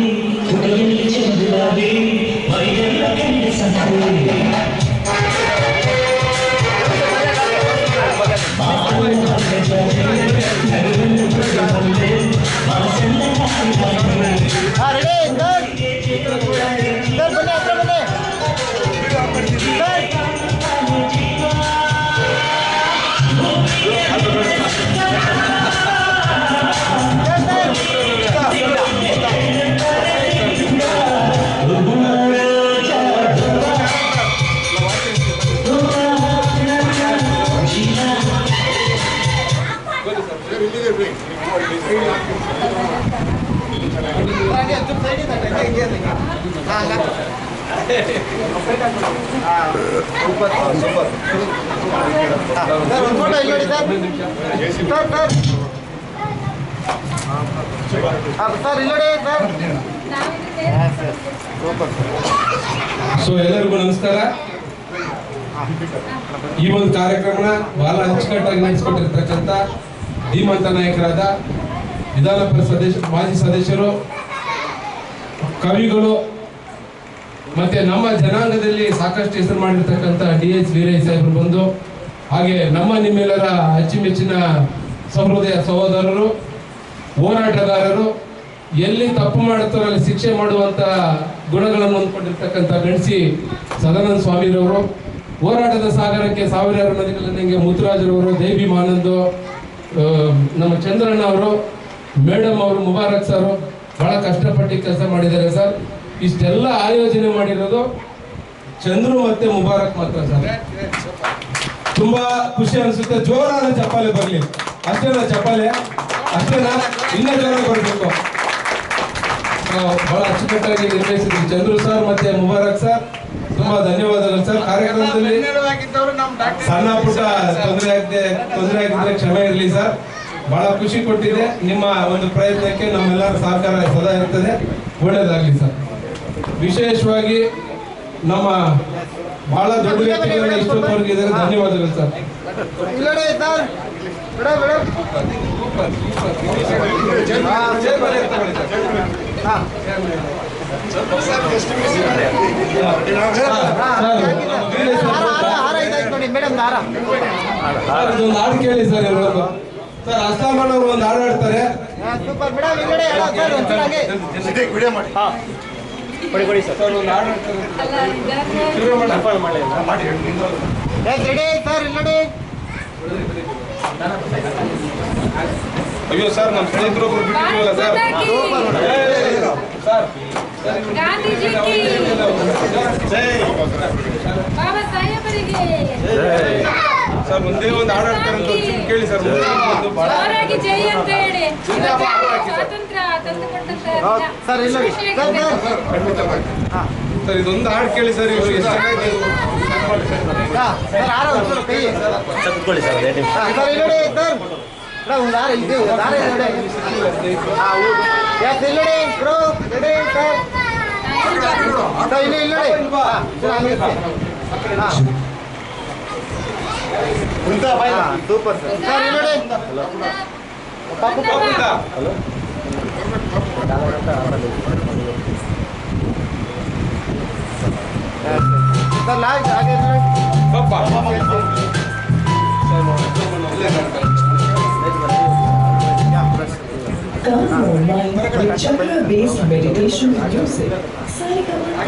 Amen. Super super sir sir so ಎಲ್ಲರಿಗೂ ನಮಸ್ಕಾರ. ಈ ಒಂದು ಕಾರ್ಯಕ್ರಮನ ಬಹಳ ಅಚ್ಚುಕಟ್ಟಾಗಿ ನಡೆಸಿಕೊಟ್ಟಿರ್ತಕ್ಕಂಥ ಧೀಮಂತ ನಾಯಕರಾದ ವಿಧಾನ ಪರಿಷತ್ ಮಾಜಿ ಸದಸ್ಯರು, ಕವಿಗಳು, ಮತ್ತೆ ನಮ್ಮ ಜನಾಂಗದಲ್ಲಿ ಸಾಕಷ್ಟು ಹೆಸರು ಮಾಡಿರ್ತಕ್ಕಂಥ ಡಿ ಎಚ್ ವೀರೇಶ್ ಸಾಹೇಬರು ಬಂದು, ಹಾಗೆ ನಮ್ಮ ನಿಮ್ಮೆಲ್ಲರ ಅಚ್ಚುಮೆಚ್ಚಿನ ಸಹೃದಯ ಸಹೋದರರು, ಹೋರಾಟಗಾರರು, ಎಲ್ಲಿ ತಪ್ಪು ಮಾಡುತ್ತಾರೋ ಅಲ್ಲಿ ಶಿಕ್ಷೆ ಮಾಡುವಂತ ಗುಣಗಳನ್ನು ಹೊಂದ್ಕೊಂಡಿರ್ತಕ್ಕಂಥ ಗಣಸಿ ಸದಾನಂದ ಸ್ವಾಮಿರವರು, ಹೋರಾಟದ ಸಾಗರಕ್ಕೆ ಸಾವಿರಾರು ನದಿಗಳನ್ನಿಗೆ ಮುತ್ತುರಾಜರವರು ದೇವಿ ಮಾನಂದು ನಮ್ಮ ಚಂದ್ರಣ್ಣ ಅವರು, ಮೇಡಮ್ ಅವರು, ಮುಬಾರಕ್ ಸರ್ ಬಹಳ ಕಷ್ಟಪಟ್ಟು ಕೆಲಸ ಮಾಡಿದ್ದಾರೆ ಸರ್. ಇಷ್ಟೆಲ್ಲ ಆಯೋಜನೆ ಮಾಡಿರೋದು ಚಂದ್ರು ಮತ್ತೆ ಮುಬಾರಕ್ ಮಾತ್ರ ಸರ್. ತುಂಬಾ ಖುಷಿ ಅನಿಸುತ್ತೆ. ಜೋರಾದ ಚಪ್ಪಾಳೆ ಬರಲಿ. ಅಷ್ಟೇನಾ ಚಪ್ಪಾಳೆ. ಅಷ್ಟೇನಾ ಇನ್ನ ಜೋರಾಗಿ ಬರಬೇಕು. ಬಹಳ ಅಚ್ಚುಕಟ್ಟಾಗಿ ನಿರ್ವಹಿಸಿದ್ವಿ ಚಂದ್ರು ಸರ್ ಮತ್ತೆ ಮುಬಾರಕ್ ಸರ್. ತುಂಬಾ ಧನ್ಯವಾದಗಳು ಸರ್. ಕಾರ್ಯಕ್ರಮದಲ್ಲಿ ಸಣ್ಣ ಪುಟ್ಟ ತೊಂದರೆ ಆಗಿದೆ ತೊಂದರೆ ಆಗಿದ್ರೆ ಕ್ಷಮೆ ಇರಲಿ ಸರ್. ಬಹಳ ಖುಷಿ ಕೊಟ್ಟಿದೆ. ನಿಮ್ಮ ಒಂದು ಪ್ರಯತ್ನಕ್ಕೆ ನಮ್ಮೆಲ್ಲರ ಸಹಕಾರ ಸದಾ ಇರ್ತದೆ. ಒಳ್ಳೇದಾಗ್ಲಿ ಸರ್. ವಿಶೇಷವಾಗಿ ನಮ್ಮ ಬಹಳ ದೊಡ್ಡ ವ್ಯಕ್ತಿಗಳ ಇಷ್ಟೊತ್ತವರೆಗೆ ಇದ್ದಾರೆ ಧನ್ಯವಾದಗಳು ಸರ್. ಇಲ್ಲಿ ಹಾರ. ಹಾಡು ಕೇಳಿ ಸರ್ ಇವರು ಸರ್ ಅಸ್ಲಾಮನ್ ಅವರು ಒಂದು ಹಾಡು ಹಾಡ್ತಾರೆ. Sir sir. ಒಂದು ಹಾಡು ಹಾಡ್ತಾರೆ. ಮಾಡಿ. ಸರ್ ಅಯ್ಯೋ ಸರ್ ನಮ್ಮ ಸ್ನೇಹಿತರೊಬ್ರು ಬಿಟ್ಟಿದ್ದೀವಲ್ಲ ಸರ್. ಸರ್. ಗಾಂಧೀಜಿ ಕಿ ಬಾಬಾ ಸಾಹೇಬರಿಗೆ! ಸರ್ ಮುಂದೆ ಒಂದು ಹಾಡು ಹಾಡ್ತಾರೆ ಅಂತ ಒಂಚೂರು ಕೇಳಿ ಸರ್ ಅವರಾಗಿ ಜೈ ಅಂತ ಹೇಳಿ. ಸ್ವಾತಂತ್ರ್ಯ ಸರ್ ಇಲ್ಲಿ. ನೋಡಿ ಸರ್ ಸರ್. ಸರ್ ಇದೊಂದು ಹಾಡು ಕೇಳಿ ಸರ್ ಇವರು ಎಷ್ಟು ಚೆನ್ನಾಗಿ ಸರ್. ಸರ್ ಇಲ್ಲ sir. Rau dare di Dio, dare di Dio. Ya silade, bro, ready, sir. Dai lì, lì. ఉందా పైన సూపర్ సార్ సార్ ఇల్లడే పప్పు పప్పు ఉందా హలో సార్ లాగ్ ఆగే పప్పు chakra based meditation with music. Sarigama